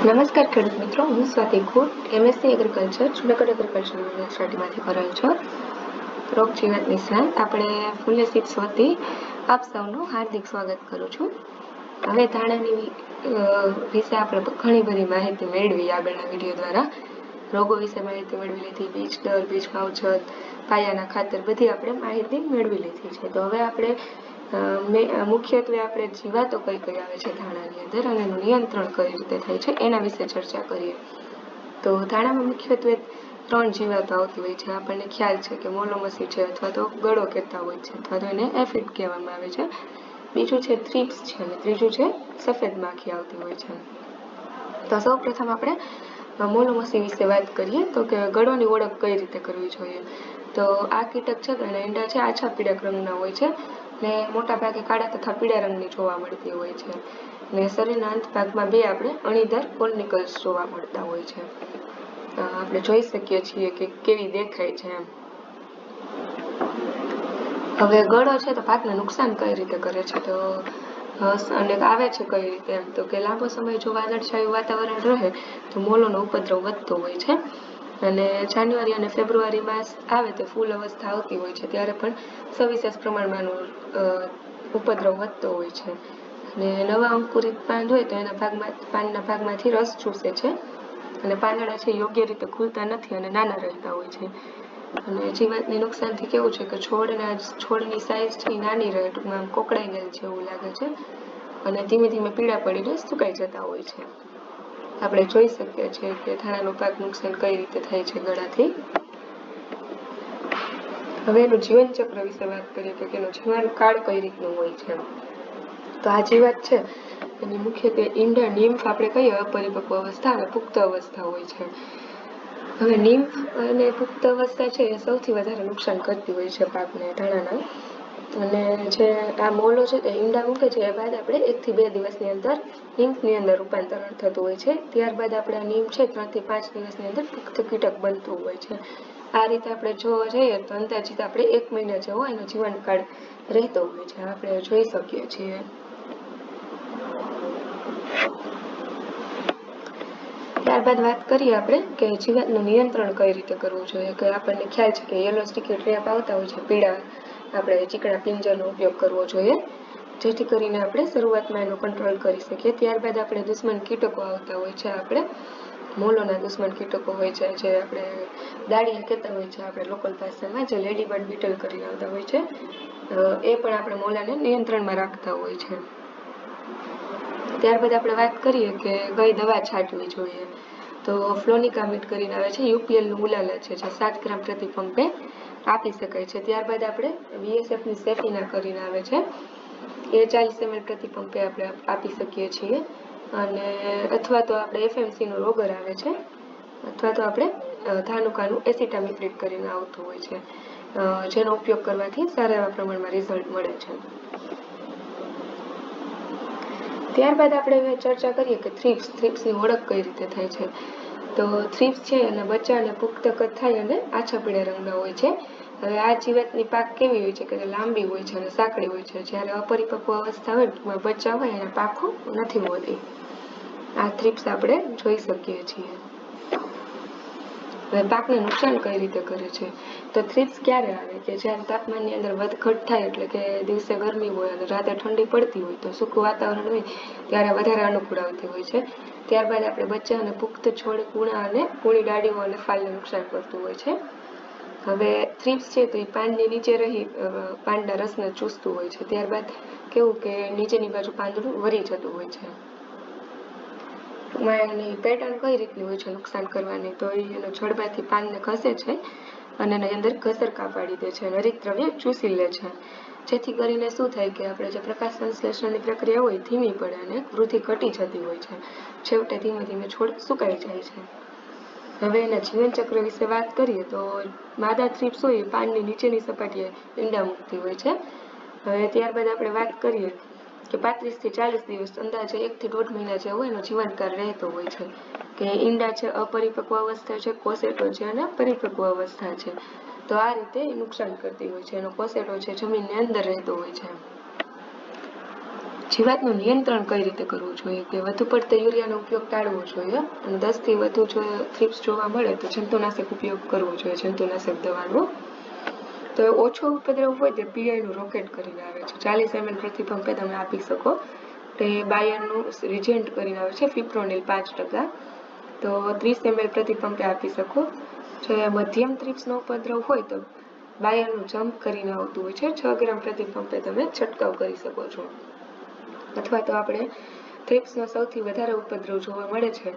નમસ્કાર ખેડૂત મિત્રો, હું Swati Khot MSc agriculture Junagadh agriculture યુનિવર્સિટીમાંથી કરેલ છું. રોગ જીવાત નિષ્ણાંત આપણે ફૂલે સીટ્સ વતી આપ સૌનું હાર્દિક સ્વાગત કરું છું. હવે ધાણાની વિશે આપણે ઘણી બધી માહિતી મેળવી આગળના વીડિયો દ્વારા. રોગો વિશે માહિતી મેળવી લીધી, બીજ દર, બીજ માવજત પાયાના ખાતર, બધી આપણે માહિતી મેળવી લીધી છે. તો હવે આપણે મુખ્યત્વે આપણે જીવાતો કઈ કઈ આવે છે ધાણાની અંદર અને એનું નિયંત્રણ કઈ રીતે થાય છે એના વિશે ચર્ચા કરીએ. તો ધાણામાં મુખ્યત્વે ત્રણ જીવાતો આવતી હોય છે. આપણને ખ્યાલ છે કે મોલોમસી છે અથવા તો ગળો કહેતા હોય છે અથવા તો એને એફિડ કહેવામાં આવે છે. બીજું છે થ્રીપ્સ છે અને ત્રીજું છે સફેદ માખી આવતી હોય છે. તો સૌ પ્રથમ આપણે મોલોમસી વિશે વાત કરીએ તો કે ગળોની ઓળખ કઈ રીતે કરવી જોઈએ. તો આ કીટક છે અને ઈંડા છે આછા પીળા રંગના હોય છે ને મોટા ભાગે કાળા તથા પીળા રંગની જોવા મળતી હોય છે. ને શરીરના અંત ભાગમાં બે આપણે અણીદાર કોલનિકલ્સ જોવા મળતા હોય છે. આપણે જોઈ શકીએ છીએ કે કેવી દેખાય છે એમ. હવે ગળો છે તો પાકને નુકસાન કઈ રીતે કરે છે તો અને આવે છે કઈ રીતે એમ? તો કે લાંબો સમય જો વાદળછાયું વાતાવરણ રહે તો મોલોનો ઉપદ્રવ વધતો હોય છે. અને જાન્યુઆરી અને ફેબ્રુઆરી માસ આવે તો ફૂલ અવસ્થા આવતી હોય છે. ત્યારે પણ સવિશેષ પ્રમાણમાં ઉપદ્રવ વધતો હોય છે. અને નવા અંકુરિત પાન હોય તો એના ભાગમાં, પાનના ભાગમાંથી રસ ચૂસે છે. અને પાંદડા છે યોગ્ય રીતે ખુલતા નથી અને નાના રહેતા હોય છે. અને જીવાતની નુકસાનથી કેવું છે કે છોડના, છોડની સાઈઝ છે નાની રહે, ટૂંકમાં કોકડાઈ ગયેલ છે લાગે છે. અને ધીમે ધીમે પીળા પડીને સુકાઈ જતા હોય છે. આપણે જોઈ શકીએ છીએ કે ધાણાનું પાક નુકસાન કઈ રીતે થાય છે ગળાથી. હવે એનું જીવન ચક્ર વિશે વાત કરીએ તો એનો જીવન કાળ કઈ રીતનું હોય છે તો આ જીવાત છે, એની મુખ્યત્વે ઈંડા, નિમ્ફ આપણે કહીએ, અપરિપક્વ અવસ્થા અને પુખ્ત અવસ્થા હોય છે. હવે નિમ્ફ અને પુખ્ત અવસ્થા છે એ સૌથી વધારે નુકસાન કરતી હોય છે પાકને, ધાણાના. અને જે આ મોલો છે તે ઈંડા મૂકે છે, એ બાદ આપણે એકથી બે દિવસની અંદર નિમ્ફની અંદર રૂપાંતરણ થતું હોય છે. ત્યારબાદ આપણે આ નિમ છે ત્રણથી પાંચ દિવસની અંદર પુખ્ત કીટક બનતું હોય છે. આ રીતે આપણે જોવા જઈએ તો અંદાજિત આપણે એક મહિના જેવો એનો જીવનકાળ રહેતો હોય છે. આપણે જોઈ શકીએ છીએ. ત્યારબાદ વાત કરીએ આપણે કે જીવાતનું નિયંત્રણ કઈ રીતે કરવું જોઈએ? કે આપણને ખ્યાલ છે કે યલો સ્ટીકી ટ્રેપ આવતા હોય છે, પીળા આપણે ચીકણા પિંજરનો ઉપયોગ કરવો જોઈએ. જેથી કરીને આપણે શરૂઆતમાં એનો કંટ્રોલ કરી શકીએ. ત્યારબાદ આપણે દુશ્મન કીટકો આવતા હોય છે. આપણે મોલોના દુશ્મન કીટકો હોય છે, જે આપણે દાળિયા કહેતા હોય છે. આપણે લોકલ ભાષામાં જે લેડીબર્ડ બીટલ કરીને આવતા હોય છે. એ પણ આપણે મોલાને નિયંત્રણમાં રાખતા હોય છે. ત્યારબાદ આપણે વાત કરીએ કે કઈ દવા છાંટવી જોઈએ. તો ફ્લોનિકામિડ કરીને આવે છે. યુપીએલનું ઉલાલા છે, જે સાત ગ્રામ પ્રતિ પંપે આપી શકાય છે. ત્યારબાદ આપણે બીએસએફની સેફીના કરીને આવે છે. એ ચાલીસ એમએલ પ્રતિ પંપે આપણે આપી શકીએ છીએ. અને અથવા તો આપણે એફએમસીનો રોગર આવે છે. અથવા તો આપણે ધાનુકાનું એસિટામિપ્રિટ કરીને આવતું હોય છે. જેનો ઉપયોગ કરવાથી સારા એવા પ્રમાણમાં રિઝલ્ટ મળે છે. ત્યારબાદ આપણે ચર્ચા કરીએ કે થ્રિપ્સ થ્રિપ્સની ઓળખ કઈ રીતે થાય છે. તો થ્રીપ્સ છે અને બચ્ચા અને પુખ્ત કથાઈ અને આછા પીળા રંગના હોય છે. હવે આ જીવાતની પાક કેવી હોય છે કે લાંબી હોય છે અને સાંકડી હોય છે? જ્યારે અપરિપક્વ અવસ્થા હોય ટૂંકમાં બચ્ચા હોય એને પાખો નથી હોતી. આ થ્રીપ્સ આપણે જોઈ શકીએ છીએ. હવે પાકને નુકસાન કઈ રીતે કરે છે? તો થ્રીપ્સ ક્યારે આવે? કે જ્યારે તાપમાનની અંદર વધઘટ થાય એટલે કે દિવસે ગરમી હોય અને રાતે ઠંડી પડતી હોય તો સૂકું વાતાવરણ હોય, ત્યારે વધારે અનુકૂળ આવતી હોય છે. ત્યારબાદ આપણે બચ્ચા અને પુખ્ત છોડ, કૂણા અને કૂણી ડાળીઓ અને ફાલને નુકસાન કરતું હોય છે. હવે થ્રીપ્સ છે તો એ પાનની નીચે રહી પાનના રસને ચૂસતું હોય છે. ત્યારબાદ કેવું કે નીચેની બાજુ પાંદડું વરી જતું હોય છે. એની પેટર્ન કઈ રીતની હોય છે નુકસાન કરવાની? તો એ એનો જડબાથી પાનને ઘસે છે અને એની અંદર ઘસરકા પાડી દે છે હરિત દ્રવ્ય ચૂસી લે છે. જેથી કરીને શું થાય કે આપણે જે પ્રકાશ સંશ્લેષણની પ્રક્રિયા હોય ધીમી પડે અને વૃદ્ધિ ઘટી જતી હોય છે. છેવટે ધીમે ધીમે છોડ સુકાઈ જાય છે. હવે એના જીવનચક્ર વિશે વાત કરીએ તો માદા થ્રીપ્સ હોય? પાનની નીચેની સપાટીએ ઈંડા મૂકતી હોય છે. હવે ત્યારબાદ આપણે વાત કરીએ કે પાંત્રીસથી ચાલીસ દિવસ અંદાજે એકથી દોઢ મહિના જેવું એનો જીવનકાળ રહેતો હોય છે. કે ઈંડા છે, અપરિપક્વ અવસ્થા છે, કોસેટો છે અને પરિપક્વ અવસ્થા છે. તો આ રીતે નુકસાન કરતી હોય છે. એનો કોસેટો છે, જમીનની અંદર રહેતો હોય છે. જીવાતનું નિયંત્રણ કઈ રીતે કરવું જોઈએ? કે વધુ પડતો યુરિયાનો ઉપયોગ ટાળવો જોઈએ? અને દસથી વધુ જો થ્રિપ્સ જોવા મળે તો જંતુનાશક ઉપયોગ કરવો જોઈએ? જંતુનાશક દવાનો તો ઓછો ઉપદ્રવ હોય તે પીઆઈનું રોકેટ કરીને આવે છે. ચાલીસ એમએલ પ્રતિ તમે આપી શકો. તે બાયરનું રિજેન્ટ કરીને આવે છે, ફિપ્રોનિલ પાંચ ટકા. તો ત્રીસ એમએલ પ્રતિપંપે આપી શકો. જો મધ્યમ થ્રિપ્સનો ઉપદ્રવ હોય તો બાયરનું જમ્પ કરીને આવતું હોય છે. છ ગ્રામ પ્રતિપંપે તમે છંટકાવ કરી શકો છો. અથવા તો આપણે થ્રિપ્સનો સૌથી વધારે ઉપદ્રવ જોવા મળે છે.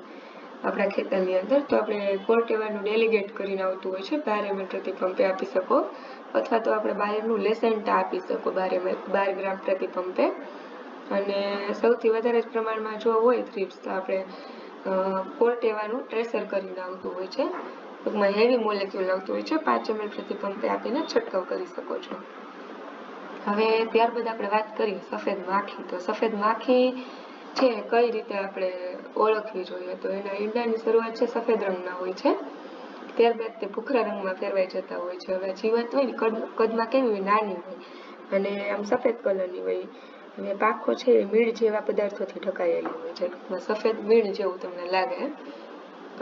આપણા ખેતરની અંદર. તો આપણે કોર્ટેવાનું ડેલિગેટ કરીને આવતું હોય છે. બાર પ્રતિ પંપે આપી શકો. અથવા તો આપણે બાયરનું લેસેન્ટા આપી શકો બારે બાર ગ્રામ પ્રતિ પંપે અને સૌથી વધારે જ પ્રમાણમાં જો હોય થ્રીપ્સ તો આપણે કોર્ટેવાનું ટ્રેસર કરીને આવતું હોય છે. ટૂંકમાં હેવી મોલેક્યુલ આવતું હોય છે. પાંચ એમએલ પ્રતિ પંપે આપીને છંટકાવ કરી શકો છો. હવે ત્યારબાદ આપણે વાત કરીએ સફેદ માખી. તો સફેદ માખી છે, કઈ રીતે આપણે ઓળખવી જોઈએ? તો એના ઈંડાની શરૂઆત છે, સફેદ રંગના હોય છે. ત્યારબાદ તે ભૂખરા રંગમાં ફેરવાઈ જતા હોય છે. હવે જીવત હોય ને કદમાં કેવી હોય નાની હોય? અને આમ સફેદ કલરની હોય. અને પાખો છે એ મીણ જેવા પદાર્થોથી ઢકાયેલી હોય છે. ટૂંકમાં સફેદ મીણ જેવું તમને લાગે.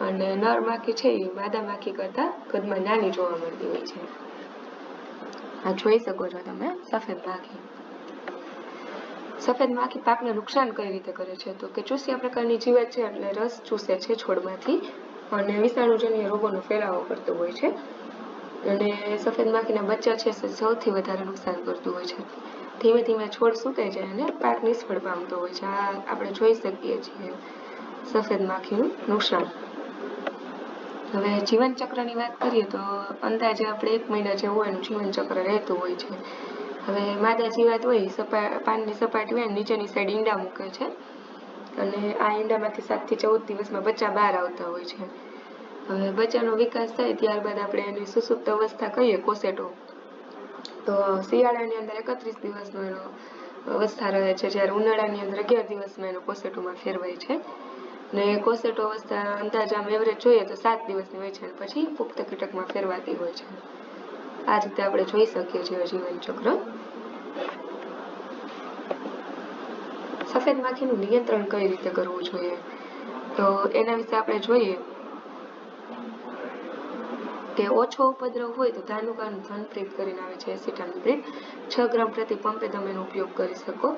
અને નર માખી છે એ માદા માખી કરતા કદમાં નાની જોવા મળતી હોય છે. આ જોઈ શકો છો તમે, સફેદ માખી. સફેદ માખી પાકને નુકસાન કઈ રીતે કરે છે? તો કે ચૂસ્યા પ્રકારની જીવાત છે એટલે રસ ચૂસે છે છોડમાંથી અને વિષાણુજન્ય રોગોનો ફેલાવો કરતો હોય છે. અને સફેદ માખીના બચ્ચા છે સૌથી વધારે નુકસાન કરતું હોય છે. ધીમે ધીમે છોડ સુકાઈ જાય અને પાક નિષ્ફળ પામતો હોય છે. આ આપણે જોઈ શકીએ છીએ સફેદ માખીનું નુકસાન. હવે જીવન ચક્રની વાત કરીએ તો અંદાજે આપણે એક મહિના જેવું એનું જીવન ચક્ર રહેતું હોય છે. હવે માદા જીવાત હોય, સપા, પાનની સપાટી હોય નીચેની સાઈડ ઈંડા મૂકે છે. અને આ ઈંડામાંથી સાતથી ચૌદ દિવસમાં બચ્ચા બહાર આવતા હોય છે. હવે બચ્ચાનો વિકાસ થાય ત્યારબાદ આપણે એની સુસુપ્ત અવસ્થા કહીએ, કોસેટો. તો શિયાળાની અંદર એકત્રીસ દિવસનો એનો અવસ્થા રહે છે, જ્યારે ઉનાળાની અંદર અગિયાર દિવસમાં એનો કોસેટોમાં ફેરવાય છે. ને કોસેટો અવસ્થા અંદાજ આમ એવરેજ જોઈએ તો સાત દિવસની હોય છે પછી પુખ્ત કીટકમાં ફેરવાતી હોય છે. આ રીતે આપણે જોઈ શકીએ છીએ જીવન ચક્ર. સફેદ માખીનું નિયંત્રણ કઈ રીતે કરવું જોઈએ? તો એના વિશે આપણે જોઈએ કે ઓછો ઉપદ્રવ હોય તો ધાનુકાનું ધનપ્રીત કરીને આવે છે એસિટામિપ્રિડ છ ગ્રામ પ્રતિ પંપે તમે એનો ઉપયોગ કરી શકો.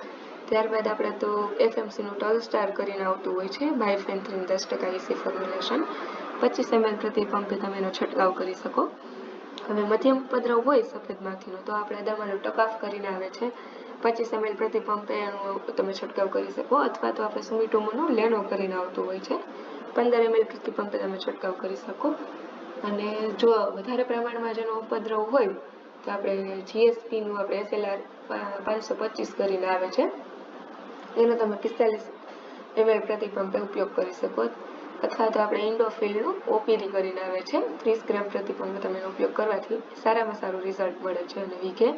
ત્યારબાદ આપણે તો એફએમસીનું ટલ સ્ટાર કરીને આવતું હોય છે બાયફેન્થ્રીન દસ ટકા એસી ફોર્મ્યુલેશન પચીસ એમએલ પ્રતિ પંપે તમે એનો છંટકાવ કરી શકો. હવે મધ્યમ ઉપદ્રવ હોય સફેદ માખીનો, તો આપણે દવાનો ટકાફ કરીને આવે છે. પચીસ એમએલ પ્રતિ પંપે તમે છંટકાવ કરી શકો, અથવા તો આપણે સુમિટોમોનો લેનો કરીને આવતું હોય છે. પંદર એમએલ પ્રતિ પંપે તમે છંટકાવ કરી શકો. અને જો વધારે પ્રમાણમાં જેનો ઉપદ્રવ હોય, તો આપણે જીએસપીનું આપણે એસએલઆર પાંચસો પચીસ કરીને આવે છે. એનો તમે પિસ્તાલીસ એમએલ પ્રતિ પંપે ઉપયોગ કરી શકો. અથવા તો આપણે ઇન્ડોફિલનું ઓપીડી કરીને આવે છે, ત્રીસ ગ્રામ પ્રતિ પંપ તમે ઉપયોગ કરવાથી સારામાં સારું રિઝલ્ટ મળે છે અને વીઘે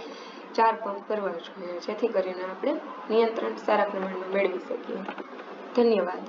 ચાર પંપ કરવા જોઈએ. જેથી કરીને આપણે નિયંત્રણ સારા પ્રમાણમાં મેળવી શકીએ. ધન્યવાદ.